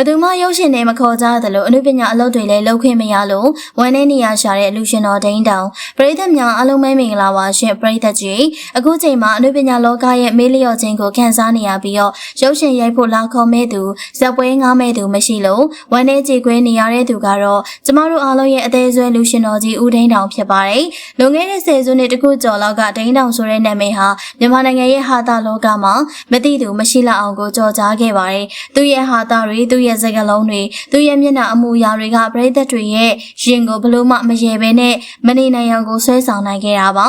ဘသူမှရုပ်ရှင်တွေမခေါ်ကြသလိုအနုပညာအလုပ်တွေလည်းလုပ်ခွင့်မရလို့ဝန်ထဲနေရရှာတဲ့လူရှင်တော်ဒိန်းတောင်ပရိသတ်များအားလုံးပဲမင်္ဂလာပါရှင်ပရိသတ်ကြီးအခုချိန်မှာအနုပညာလောကရဲ့မေးလျော့ခြင်းကိုခန်းစားနေရပြီးတော့ရုပ်ရှင်ရိုက်ဖို့လာခေါ်မဲ့သူဇက်ပွဲငားမဲ့သူမရှိလို့ဝန်ထဲကြေခွဲနေရတဲ့သူကတော့ကျမတို့အားလုံးရဲ့အသေးဆွဲလူရှင်တော်ကြီးဦးဒိန်းတောင်ဖြစ်ပါတယ်လွန်ခဲ့တဲ့ဆယ်စုနှစ်တခုကျော်လောက်ကဒိန်းတောင်ဆိုတဲ့နာမည်ဟာမြန်မာနိုင်ငံရဲ့ဟာတာလောကမှာမသိသူမရှိလောက်အောင်ကိုကြော်ကြားခဲ့ပါတယ်သူရဲ့ဟာတာတွေသူရဲ့စကားလုံးတွေသူရဲ့မျက်နှာအမူအရာတွေကပရိသတ်တွေရဲ့ရင်ကိုဘလို့မှမရေဘဲနဲ့မနေနိုင်အောင်ကိုဆွဲဆောင်နိုင်ခဲ့တာပါ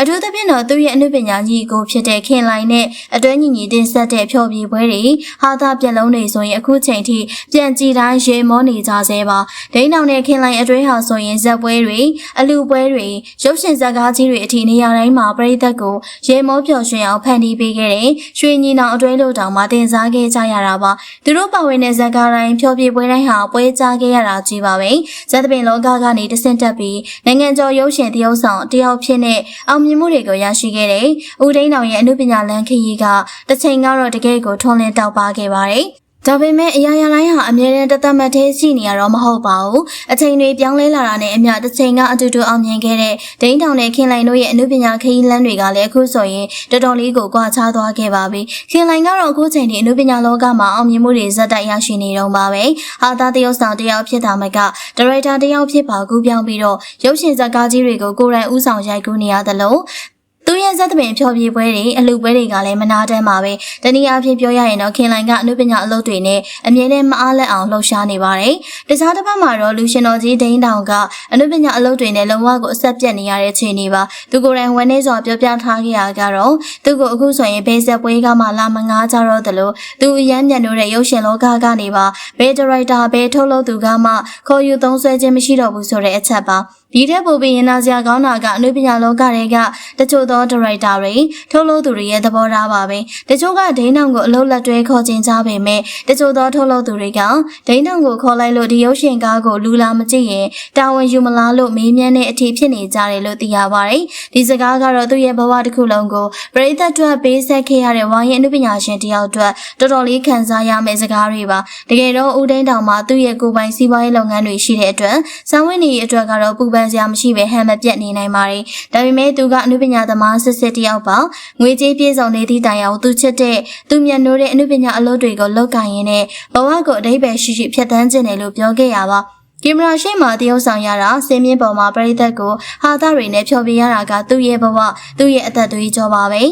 အထူးသဖြင့်တော့သူ့ရဲ့အနုပညာကြီးကိုဖြစ်တဲ့ခင်လိုင်းနဲ့အတွဲညီညီတင်ဆက်တဲ့ဖြော်ပြပွဲတွေဟာသာပြက်လုံးတွေဆိုရင်အခုချိန်ထိပြန်ကြည့်တိုင်းရေမောနေကြဆဲပါဒိန်းတောင်နဲ့ခင်လိုင်းအတွဲဟာဆိုရင်ဇက်ပွဲတွေအလူပွဲတွေရုပ်ရှင်ဇာတ်ကားကြီးတွေအထိနေရာတိုင်းမှာပရိသတ်ကိုရေမောပျော်ရွှင်အောင်ဖန်တီးပေးခဲ့တဲ့ရွှေညီနောင်အတွဲလို့တောင်မှတင်စားခဲ့ကြရတာပါသူတို့ပါဝင်တဲ့ဇာတ်ကားတိုင်းဖြော်ပြပွဲတိုင်းဟာပွဲကြခဲ့ရတာကြီးပါပဲဇက်သပင်လောကကနေတဆင့်တက်ပြီးနိုင်ငံကျော်ရုပ်ရှင်တရုပ်ဆောင်တယောက်ဖြစ်တဲ့အောင်မြင်မှုတွေကိုရရှိခဲ့တဲ့ဦးဒိန်းတော်ရဲ့အမှုပညာလမ်းခရီးကတစ်ချိန်ကတော့တကယ်ကိုထွန်းလင်းတောက်ပါခဲ့ပါတယ်။ ဒါပေမဲ့အရာရာတိုင်းဟာအမြဲတမ်းတသက်မသေးရှိနေရတော့မဟုတ်ပါဘူး။အချိန်တွေပြောင်းလဲလာတာနဲ့အမျှတစ်ချိန်ကအတူတူအောင်မြင်ခဲ့တဲ့ဒိန်းတောင်နဲ့ခင်လိုင်တို့ရဲ့အမှုပညာခရီးလမ်းတွေကလည်းအခုဆိုရင်တော်တော်လေးကိုကွာခြားသွားခဲ့ပါပြီ။ခင်လိုင်ကတော့အခုချိန်ထိအမှုပညာလောကမှာအောင်မြင်မှုတွေဇက်တိုက်ရရှိနေတော့ပါပဲ။ဟာသားတယောက်ဆောင်တယောက်ဖြစ်တာမကဒါရိုက်တာတယောက်ဖြစ်ပါကူပြောင်းပြီးတော့ရုပ်ရှင်ဇာတ်ကားကြီးတွေကိုကိုယ်တိုင်ဦးဆောင်ရိုက်ကူးနေရသလို သူရဲ့ဇက်သပင်ဖြောပြပွဲတွေအလူပွဲတွေကလည်းမနာတမ်းပါပဲတနည်းအားဖြင့်ပြောရရင်တော့ခင်လိုင်ကအနုပညာအလုပ်တွေနဲ့အမြဲတမ်းမအားလက်အောင်လှုပ်ရှားနေပါတယ်တခြားတစ်ဖက်မှာတော့လူရှင်တော်ကြီးဒိန်းတောင်ကအနုပညာအလုပ်တွေနဲ့လုံဝကိုအဆက်ပြတ်နေရတဲ့ခြေနေပါသူကိုယ်တိုင်ဝန်နေစွာပြောပြထားခဲ့ရကတော့သူကိုအခုဆိုရင်ဘေးဆက်ပွဲကမှလာမငားကြတော့တယ်လို့သူအရမ်းမြန်လို့တဲ့ရုပ်ရှင်လောကကနေပါဘေးဒါရိုက်တာဘေးထုတ်လုပ်သူကမှခေါ်ယူသုံးဆွဲခြင်းမရှိတော့ဘူးဆိုတဲ့အချက်ပါ ဒီထက်ပိုပြီးရင်နာစရာကောင်းတာကအနုပညာလောကတွေကတချို့သောဒါရိုက်တာတွေထုတ်လုပ်သူတွေရဲ့သဘောထားပါပဲတချို့ကဒိန်းနောင်ကိုအလုပ်လက်တွဲခေါ်ခြင်းကြပေမဲ့တချို့သောထုတ်လုပ်သူတွေကဒိန်းနောင်ကိုခေါ်လိုက်လို့ဒီရုပ်ရှင်ကားကိုလူလာမကြည့်ရင်တာဝန်ယူမလားလို့မေးမြန်းတဲ့အထိဖြစ်နေကြတယ်လို့သိရပါတယ်ဒီစကားကတော့သူ့ရဲ့ဘဝတစ်ခုလုံးကိုပရိသတ်အတွက်ပေးဆက်ခဲ့ရတဲ့ဝိုင်းရဲ့အနုပညာရှင်တယောက်အတွက်တော်တော်လေးခံစားရမယ့်စကားတွေပါတကယ်တော့ဦးဒိန်းတောင်မှာသူ့ရဲ့ကိုယ်ပိုင်စီးပွားရေးလုပ်ငန်းတွေရှိတဲ့အတွက်ဇာဝင်းနေရဲ့အတွက်ကတော့ပူပန်စရာမရှိပဲဟန်မပြတ်နေနိုင်ပါတယ်ဒါပေမဲ့သူကအနုပညာသမားစစ်စစ်တယောက်ပါငွေကြေးပြေဆုံးနေသည့်တိုင်အောင်သူချစ်တဲ့သူမျက်နှိုးတဲ့အနုပညာအလုပ်တွေကိုလောက်ကင်ရင်းနဲ့ဘဝကိုအတိတ်ပဲရှိရှိဖြတ်သန်းခြင်းတယ်လို့ပြောခဲ့ရပါကင်မရာရှိမှတရုပ်ဆောင်ရတာစင်းမြင့်ပေါ်မှာပရိသတ်ကိုဟာသားတွေနဲ့ဖြောပြရတာကသူ့ရဲ့ဘဝသူ့ရဲ့အသက်သွေးကြောပါပဲ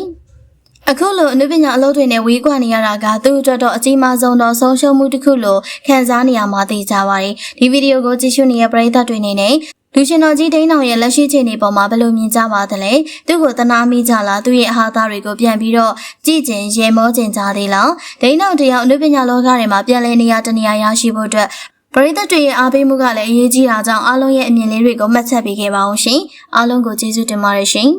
အခုလိုအနုပညာအလုပ်တွေနဲ့ဝေးကွာနေရတာကသူ့အတွက်တော့အကြီးမားဆုံးတော့ဆုံးရှုံးမှုတစ်ခုလို့ခံစားနေရမှာသိကြပါတယ်ဒီဗီဒီယိုကိုကြည့်ရှုနေတဲ့ပရိသတ်တွေအနေနဲ့ လူရှင်တော်ကြီးဒိန်းအောင်ရဲ့လက်ရှိချိန်နေပေါ်မှာဘယ်လိုမြင်ကြပါသလဲသူ့ကိုတနာမိကြလားသူ့ရဲ့အဟာသားတွေကိုပြန်ပြီးတော့ကြည်ကျင်ရေမောကျင်ကြသေးလားဒိန်းအောင်တယောက်အနုပညာလောကထဲမှာပြန်လဲနေရတနေရာရရှိဖို့အတွက်ပရိသတ်တွေရဲ့အားပေးမှုကလည်းအရေးကြီးတာကြောင့်အားလုံးရဲ့အမြင်လေးတွေကိုမှတ်ချက်ပေးခဲ့ပါအောင်ရှင်အားလုံးကိုကျေးဇူးတင်ပါတယ်ရှင်